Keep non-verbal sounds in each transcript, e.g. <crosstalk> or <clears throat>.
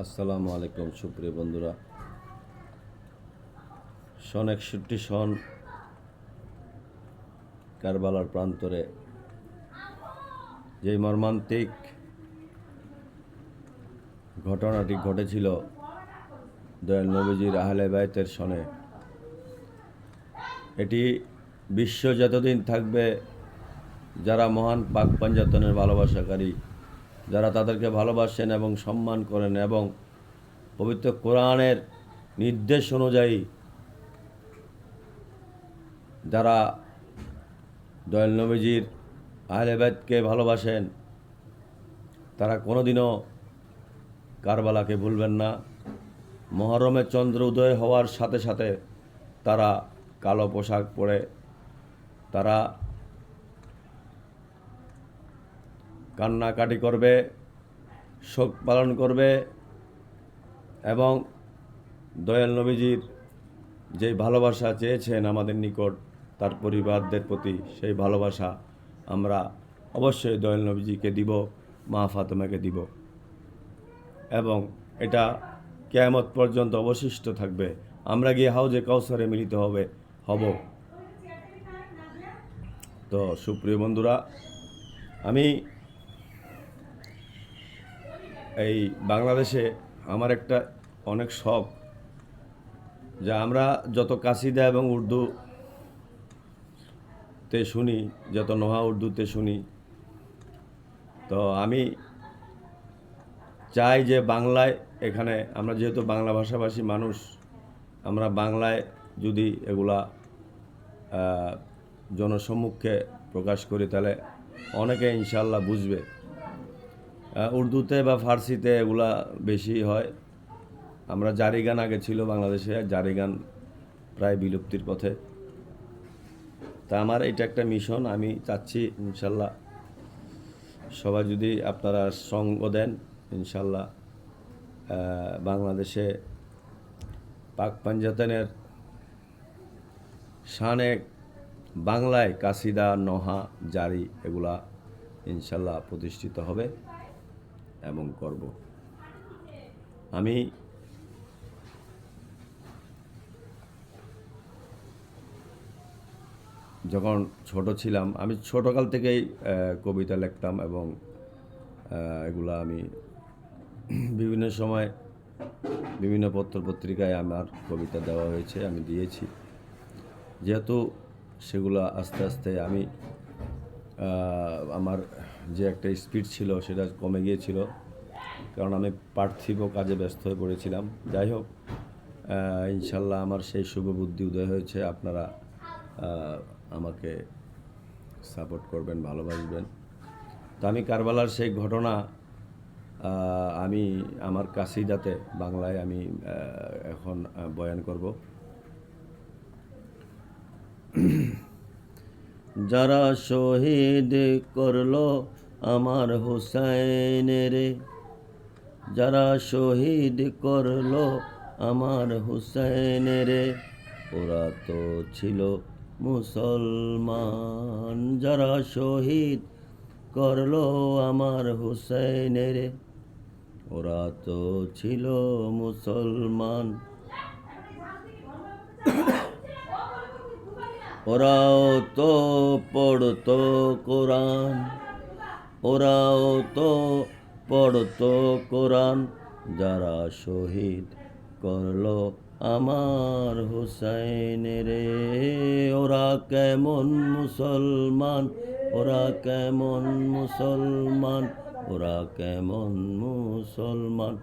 আসসালামু আলাইকুম, সুপ্রিয় বন্ধুরা। সন একষট্টি সন কারবালার প্রান্তরে যে মর্মান্তিক ঘটনাটি ঘটেছিল দয়াল নবীজির আহলে বায়তের সনে, এটি বিশ্ব যতদিন থাকবে, যারা মহান পাক পাঞ্জাতনের ভালোবাসাকারী যারা তাদেরকে ভালোবাসেন এবং সম্মান করেন এবং পবিত্র কোরআনের নির্দেশ অনুযায়ী যারা দয়াল নবীজির আহলেবাদকে ভালোবাসেন, তারা কোনোদিনও কারবালাকে ভুলবেন না। মহরমের চন্দ্র উদয় হওয়ার সাথে সাথে তারা কালো পোশাক পরে, তারা কান্নাকাটি করবে, শোক পালন করবে এবং দয়াল নবীজির যে ভালোবাসা চেয়েছেন আমাদের নিকট, তার পরিবারদের প্রতি সেই ভালোবাসা আমরা অবশ্যই দয়াল নবীজিকে দিব, মা ফাতেমাকে দিব। এবং এটা কেয়ামত পর্যন্ত অবশিষ্ট থাকবে। আমরা গিয়ে হাউজে কাউসারে মিলিত হবে, হব। তো সুপ্রিয় বন্ধুরা, আমি এই বাংলাদেশে আমার একটা অনেক শখ, যা আমরা যত কাসিদা এবং উর্দু তে শুনি, যত নোহা উর্দুতে শুনি, তো আমি চাই যে বাংলায় এখানে, আমরা যেহেতু বাংলা ভাষাভাষী মানুষ, আমরা বাংলায় যদি এগুলা জনসম্মুখে প্রকাশ করি, তাহলে অনেকে ইনশাল্লাহ বুঝবে। উর্দুতে বা ফার্সিতে এগুলা বেশি হয়। আমরা জারি গান আগে ছিল বাংলাদেশে জারি গান প্রায় বিলুপ্তির পথে। তা আমার এটা একটা মিশন, আমি চাচ্ছি ইনশাল্লাহ সবাই যদি আপনারা সঙ্গ দেন, ইনশাল্লাহ বাংলাদেশে পাক পাঞ্জাতনের শানে বাংলায় কাসিদা, নহা, জারি এগুলা ইনশাল্লাহ প্রতিষ্ঠিত হবে। এবং করব। আমি যখন ছোট ছিলাম, আমি ছোটকাল থেকেই কবিতা লিখতাম এবং এগুলা আমি <clears throat> বিভিন্ন সময় বিভিন্ন পত্র পত্রিকায় আমার কবিতা দেওয়া হয়েছে, আমি দিয়েছি। যেহেতু সেগুলো আস্তে আস্তে আমি আমার যে একটা স্পিড ছিল সেটা কমে গিয়েছিল। কারণ আমি পার্থিব কাজে ব্যস্ত হয়ে পড়েছিলাম। যাই হোক ইনশাল্লাহ আমার সেই শুভ বুদ্ধি উদয় হয়েছে। আপনারা আমাকে সাপোর্ট করবেন, ভালোবাসবেন। তো আমি কারবালার সেই ঘটনা আমি আমার কাসিদাতে বাংলায় আমি এখন বয়ান করব। যারা শহীদ করল আমার হুসাইনের যারা শহীদ করল আমার হুসাইনের ওরা তো ছিল মুসলমান। যারা শহীদ করল আমার হুসাইনের ওরা তো ছিল মুসলমান। ওরাও তো পড়তো কোরআন। ওরাও তো পড়তো কোরআন। যারা শহীদ করল আমার হুসাইন রে, ওরা কেমন মুসলমান? ওরা কেমন মুসলমান? ওরা কেমন মুসলমান?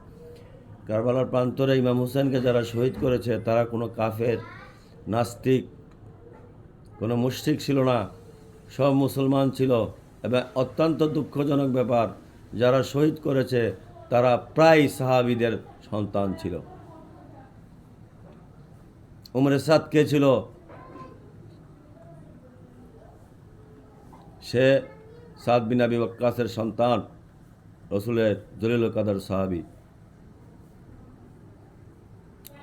কারবালার প্রান্তরে ইমাম হুসেনকে যারা শহীদ করেছে, তারা কোনো কাফের, নাস্তিক কোনো মুশরিক ছিল না। সব মুসলমান ছিল। এবং অত্যন্ত দুঃখজনক ব্যাপার, যারা শহীদ করেছে, তারা প্রায় সাহাবিদের সন্তান ছিল। উমরে সাদ কে ছিল? সে সাদ বিন আবি সন্তান, রসুলের জলিল কাদার সাহাবি।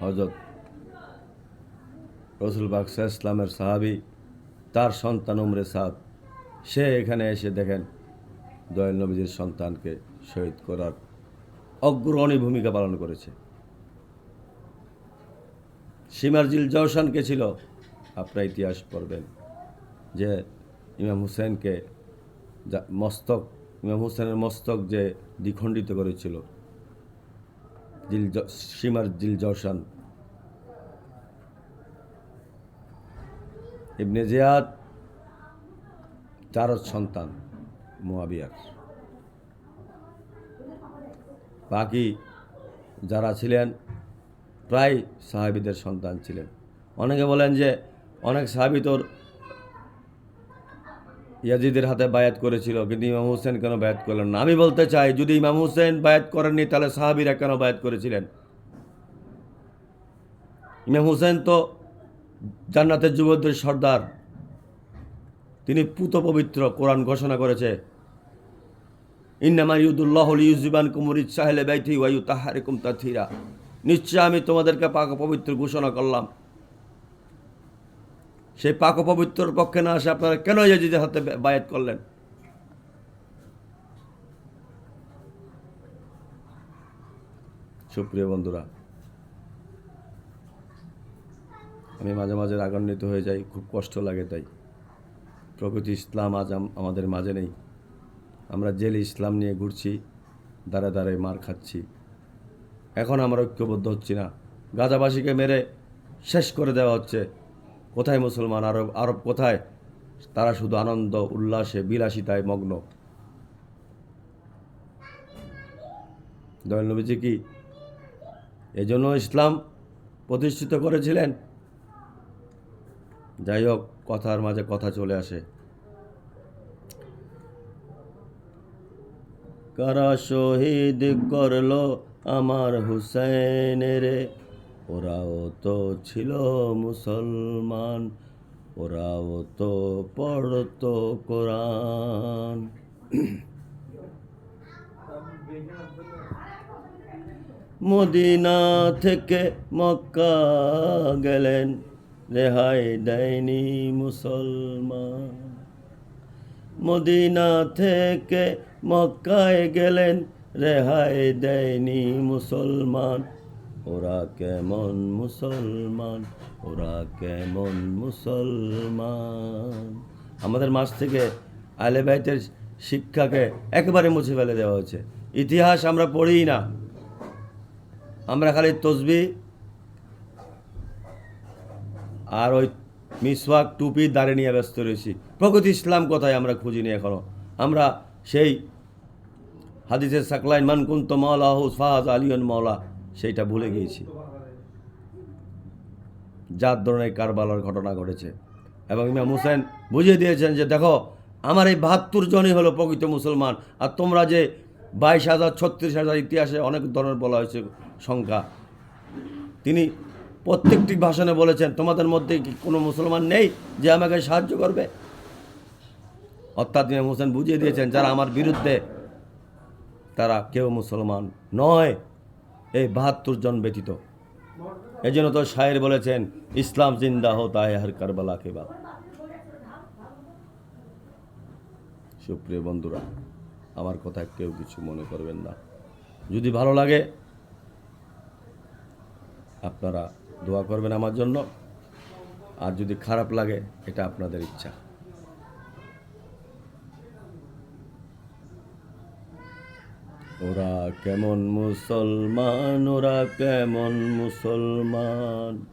হজরত রসুল বাক্সা ইসলামের সাহাবি। তার সন্তান উমরে সাদ। সে এখানে এসে দেখেন দয়াল নবীজির সন্তানকে শহীদ করার অগ্রণী ভূমিকা পালন করেছে। সিমারজিল জওসান কে ছিল? আপনার ইতিহাস পড়বেন যে ইমাম হুসেনকে মস্তক, ইমাম হুসেনের মস্তক যে দ্বিখণ্ডিত করেছিল। জিল সীমার জিল জওসান ইবনে জিয়াদ চার সন্তান মোয়াবিয়ার। বাকি যারা ছিলেন, প্রায় সাহাবিদের সন্তান ছিলেন। অনেকে বলেন যে, অনেক সাহাবি তোর ইয়াজিদের হাতে বায়াত করেছিল, কিন্তু ইমাম হোসেন কেন বায়াত করলেন না? আমি বলতে চাই, যদি ইমাম হোসেন বায়াত করেননি, তাহলে সাহাবিরা কেন বায়াত করেছিলেন? ইমাম হোসেন তো জান্নাতের যুবকদের সর্দার। তিনি পুত পবিত্র কোরআন ঘোষণা করেছে। ইন্নামা ইউদুল্লাহ ইউজিবান কুমুর ইচ্ছাহেলে বাইথি ওয়াইউ তাহারিকুম তাথিরা। নিশ্চয় আমি তোমাদেরকে পাক পবিত্র ঘোষণা করলাম। সেই পাক পবিত্রর পক্ষে না আসে আপনারা কেন ইয়াজিদের হাতে বায়াত করলেন? সুপ্রিয় বন্ধুরা আমি মাঝে মাঝে রাগান্বিত হয়ে যাই, খুব কষ্ট লাগে তাই। প্রকৃতি ইসলাম আজ আমাদের মাঝে নেই। আমরা জেলে ইসলাম নিয়ে ঘুরছি দাঁড়ে দাঁড়ে মার খাচ্ছি। এখন আমরা ঐক্যবদ্ধ হচ্ছি না। গাজাবাসীকে মেরে শেষ করে দেওয়া হচ্ছে। কোথায় মুসলমান আরব আরব কোথায়? তারা শুধু আনন্দ, উল্লাসে, বিলাসিতায় মগ্ন। দয়াল নবীজি কি এজন্য ইসলাম প্রতিষ্ঠিত করেছিলেন? যাই হোক, কথার মাঝে কথা চলে আসে। কারা শহীদ করল আমার হুসেনের ওরাও তো ছিল মুসলমান, ওরাও তো পড়ত কোরআন। মদিনা থেকে মক্কা গেলেন। রেহাই দেয়নি মুসলমান। মদিনা থেকে মক্কায় গেলেন, রেহাই দেয়নি মুসলমান। ওরা কেমন মুসলমান, ওরা কেমন মুসলমান। আমাদের মাস থেকে আলেবাইতের শিক্ষাকে একেবারে মুছে ফেলে দেওয়া হয়েছে। ইতিহাস আমরা পড়িই না। আমরা খালি তসবি আর ওই মিসওয়াক টুপি দাঁড়ে নিয়ে ব্যস্ত রয়েছি। প্রগতি ইসলাম কোথায় আমরা খুঁজিনি এখনও? আমরা সেই হাদিসের সাকলাইন, মান কুন্ত মাওলা ফাহাজ আলিয়ন মাওলা সেইটা ভুলে গিয়েছি। যার ধরনের কারবালার ঘটনা ঘটেছে। এবং ইমাম হুসেন বুঝিয়ে দিয়েছেন যে, দেখো, আমার এই বাহাত্তর জনই হলো প্রকৃত মুসলমান। আর তোমরা যে বাইশ হাজার, ছত্রিশ হাজার ইতিহাসে অনেক ধরনের বলা হয়েছে সংখ্যা, তিনি প্রত্যেকটি ভাষণে বলেছেন, তোমাদের মধ্যে কি কোনো মুসলমান নেই যে আমাকে সাহায্য করবে? অর্থাৎ ইমাম হোসেন বুঝিয়ে দিয়েছেন, যারা আমার বিরুদ্ধে, তারা কেউ মুসলমান নয়। এই বাহাত্তর জন ব্যতীত। এজন্য তো শায়ের বলেছেন, ইসলাম জিন্দা হতা হার কারবালা কেবা সুপ্রিয় বন্ধুরা, আমার কথা কেউ কিছু মনে করবেন না। যদি ভালো লাগে, আপনারা দোয়া করবেন আমার জন্য। আর যদি খারাপ লাগে, এটা আপনাদের ইচ্ছা। ওরা কেমন মুসলমান, ওরা কেমন মুসলমান।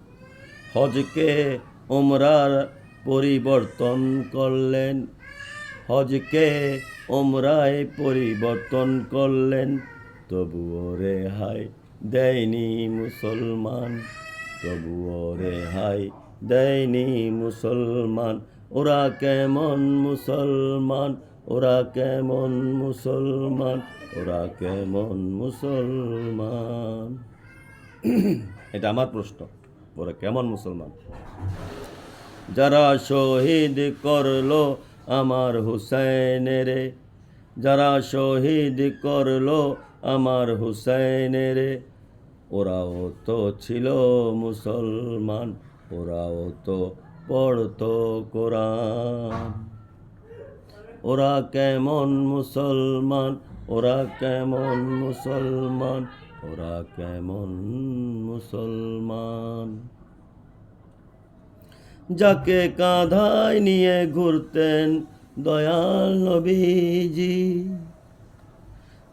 হজকে ওমরার পরিবর্তন করলেন। হজকে ওমরায় পরিবর্তন করলেন। তবুও রেহাই দেয়নি মুসলমান। তবুও রেহাই দেয়নি মুসলমান। ওরা কেমন মুসলমান? ওরা কেমন মুসলমান? ওরা কেমন মুসলমান? এটা আমার প্রশ্ন, ওরা কেমন মুসলমান? যারা শহীদ করল আমার হুসাইনের, যারা শহীদ করল আমার হুসাইনের ওরাও তো ছিল মুসলমান, ওরাও তো পড়তো কোরআন। ওরা কেমন মুসলমান, ওরা কেমন মুসলমান, ওরা কেমন মুসলমান। যাকে কাঁধায় নিয়ে ঘুরতেন দয়াল নবীজি,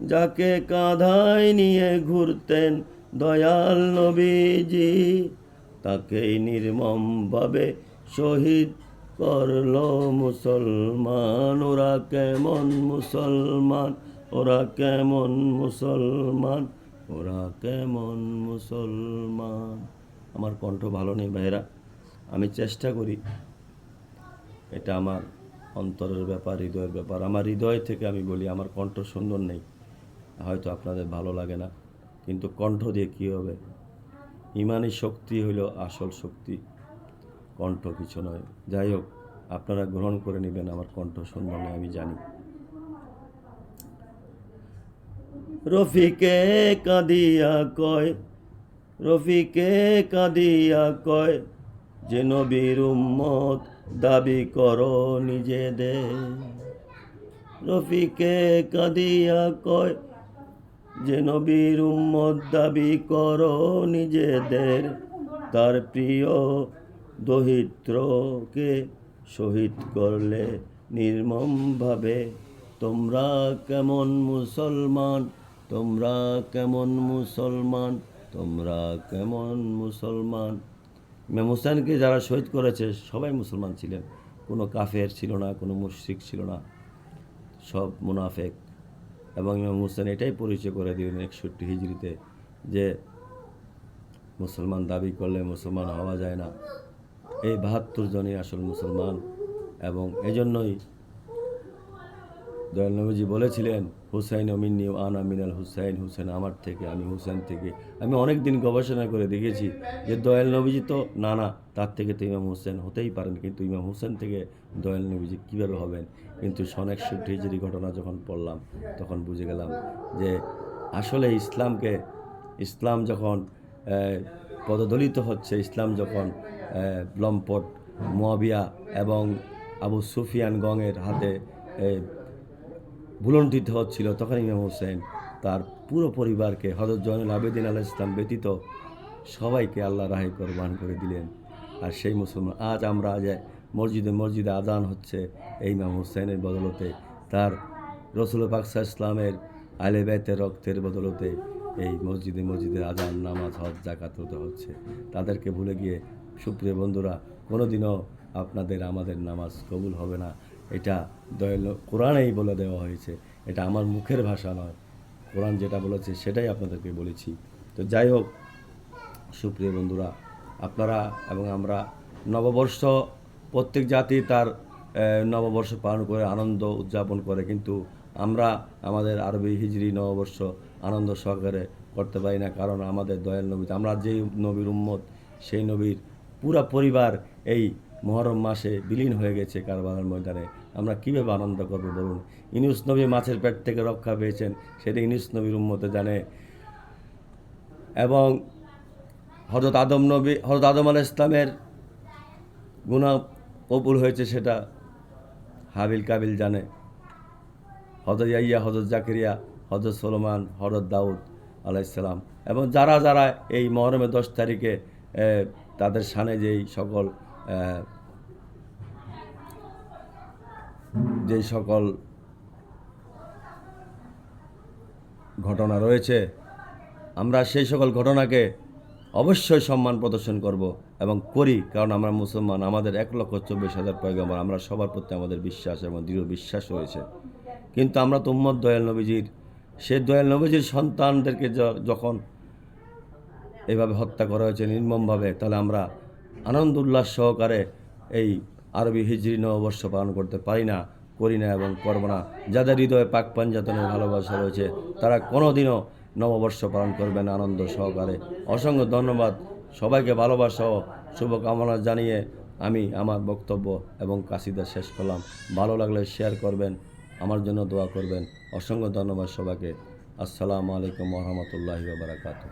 যাকে কাঁধায় নিয়ে ঘুরতেন দয়াল নবীজি তাকেই নির্মমভাবে শহীদ করল মুসলমান। ওরা কেমন মুসলমান? ওরা কেমন মুসলমান? ওরা কেমন মুসলমান? আমার কণ্ঠ ভালো নেই ভাইরা আমি চেষ্টা করি। এটা আমার অন্তরের ব্যাপার, হৃদয়ের ব্যাপার। আমার হৃদয় থেকে আমি বলি, আমার কণ্ঠ সুন্দর নেই। হয়তো আপনাদের ভালো লাগে না। কিন্তু কণ্ঠ দিয়ে কী হবে? ইমানি শক্তি হইল আসল শক্তি। কণ্ঠ কিছু নয়। যাই হোক, আপনারা গ্রহণ করে নেবেন আমার কণ্ঠ নয় আমি জানি। রফিকে কাঁদিয়া কয়, রফিকে কাঁদিয়া কয়, যে নবীর উম্মত দাবি করো নিজেদের। রফিকে কাঁদিয়া কয় যে নবীর উম্মত দাবি করো নিজেদের, তার প্রিয় দহিত্রকে শহীদ করলে নির্মমভাবে। তোমরা কেমন মুসলমান? তোমরা কেমন মুসলমান? তোমরা কেমন মুসলমান? ইমাম হুসেনকে যারা শহীদ করেছে, সবাই মুসলমান ছিলেন। কোনো কাফের ছিল না, কোনো মুশরিক ছিল না। সব মুনাফেক। এবং ইমাম হুসেন এটাই পরিচয় করে দিলেন একষট্টি হিজড়িতে যে মুসলমান দাবি করলে মুসলমান হওয়া যায় না। এই বাহাত্তর জনই আসল মুসলমান এবং এজন্যই দয়াল নবীজি বলেছিলেন হুসাইন অমিন্নি আনা মিনাল হুসাইন, হুসেন আমার থেকে, আমি হুসেন থেকে। আমি অনেক দিন গবেষণা করে দেখেছি যে দয়াল নবীজি তো না না, তার থেকে তো ইমাম হুসেন হতেই পারেন, কিন্তু ইমাম হুসেন থেকে দয়াল নবীজি কীভাবে হবেন? কিন্তু সন একষট্টি হিজড়ি ঘটনা যখন পড়লাম, তখন বুঝে গেলাম যে আসলে ইসলামকে, ইসলাম যখন পদদলিত হচ্ছে, ইসলাম যখন লম্পট, মোয়াবিয়া এবং আবু সুফিয়ান গঙের হাতে ভুলণ্ঠিত হচ্ছিল তখন ইমাম হোসেন। তার পুরো পরিবারকে হজরত জয়নুল আবেদিন আলাহ ইসলাম ব্যতীত সবাইকে আল্লাহ রাহে কোরবান করে দিলেন। আর সেই মুসলমান, আজ আমরা যে মসজিদে মসজিদে আদান হচ্ছে এই ইমাম হোসেনের বদলতে। তার রসুল পাকসা ইসলামের আলে বেতের রক্তের বদলতে এই মসজিদে মসজিদে আজান নামাজ, হজ জাকাত হচ্ছে। তাদেরকে ভুলে গিয়ে, সুপ্রিয় বন্ধুরা, কোনোদিনও আপনাদের আমাদের নামাজ কবুল হবে না। এটা দয়াল, কোরআনেই বলে দেওয়া হয়েছে, এটা আমার মুখের ভাষা নয়। কোরআন যেটা বলেছে, সেটাই আপনাদেরকে বলেছি। তো যাই হোক, সুপ্রিয় বন্ধুরা, আপনারা এবং আমরা নববর্ষ, প্রত্যেক জাতি তার নববর্ষ পালন করে আনন্দ উদযাপন করে, কিন্তু আমরা আমাদের আরবি হিজরি নববর্ষ আনন্দ সহকারে করতে পারি না, কারণ আমাদের দয়াল নবী, আমরা যেই নবীর উম্মত, সেই নবীর পুরা পরিবার এই মহরম মাসে বিলীন হয়ে গেছে কারবালার ময়দানে। আমরা কীভাবে আনন্দ করব বলুন? ইনুস নবী মাছের পেট থেকে রক্ষা পেয়েছেন সেটা ইনুস নবীর উম্মতে জানে। এবং হজরত আদম নবী হজরত আদম আল ইসলামের গুণা কবুল হয়েছে সেটা হাবিল কাবিল জানে। হজরত ইয়াইয়া হজরত জাকিরিয়া হজরত সলমান হজরত দাউদ আলাইসালাম এবং যারা যারা এই মহরমের দশ তারিখে তাদের সানে যেই সকল যেই সকল ঘটনা রয়েছে, আমরা সেই সকল ঘটনাকে অবশ্যই সম্মান প্রদর্শন করব এবং করি, কারণ আমরা মুসলমান, আমাদের এক লক্ষ চব্বিশ হাজার পয়গম্বর, আমরা সবার প্রতি আমাদের বিশ্বাস এবং দৃঢ় বিশ্বাস রয়েছে। কিন্তু আমরা তো উম্মত দয়াল নবীজির, সে দয়াল নবীজির সন্তানদেরকে যখন এভাবে হত্যা করা হয়েছে নির্মমভাবে, তাহলে আমরা আনন্দ উল্লাস সহকারে এই আরবি হিজরি নববর্ষ পালন করতে পারি না, করি না এবং করব না। যাদের হৃদয়ে পাক পাঞ্জাতনের ভালোবাসা রয়েছে, তারা কোনোদিনও নববর্ষ পালন করবেন আনন্দ সহকারে। অসংখ্য ধন্যবাদ। সবাইকে ভালোবাসা ও শুভকামনা জানিয়ে আমি আমার বক্তব্য এবং কাশিদা শেষ করলাম। ভালো লাগলে শেয়ার করবেন, আমার জন্য দোয়া করবেন। অসংখ্য ধন্যবাদ সবাইকে। আসসালামু আলাইকুম রহমতুল্লাহি বারাকাতু